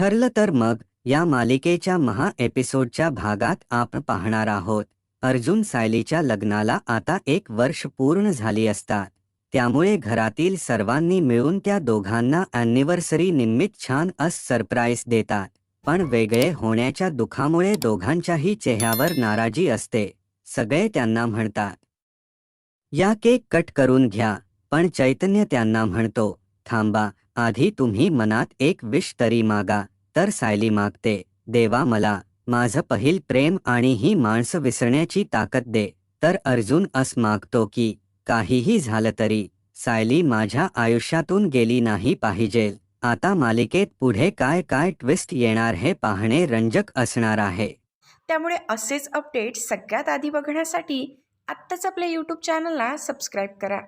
ठरलं तर मग या मालिकेच्या महा एपिसोडच्या भागात आपण पाहणार आहोत. अर्जुन सायलीच्या लग्नाला आता एक वर्ष पूर्ण झाली असतात. त्यामुळे घरातील सर्वांनी मिळून त्या दोघांना अॅनिव्हर्सरी निमित्त छान अस सरप्राईज देतात. पण वेगळे होण्याच्या दुःखामुळे दोघांच्याही चेहऱ्यावर नाराजी असते. सगळे त्यांना म्हणतात या केक कट करून घ्या. पण चैतन्य त्यांना म्हणतो थांबा आधी तुम्ही मनात एक विश तरी मागा तर सायली मागते देवा मला माझं पहिल प्रेम आणि ही माणसं विसरण्याची ताकद दे तर अर्जुन अस मागतो की काहीही झालं तरी सायली माझ्या आयुष्यातून गेली नाही पाहिजे आता मालिकेत पुढे काय काय ट्विस्ट येणार हे पाहणे रंजक असणार आहे. त्यामुळे असेच अपडेट सगळ्यात आधी बघण्यासाठी आत्ताच आपल्या यूट्यूब चॅनलला सबस्क्राईब करा.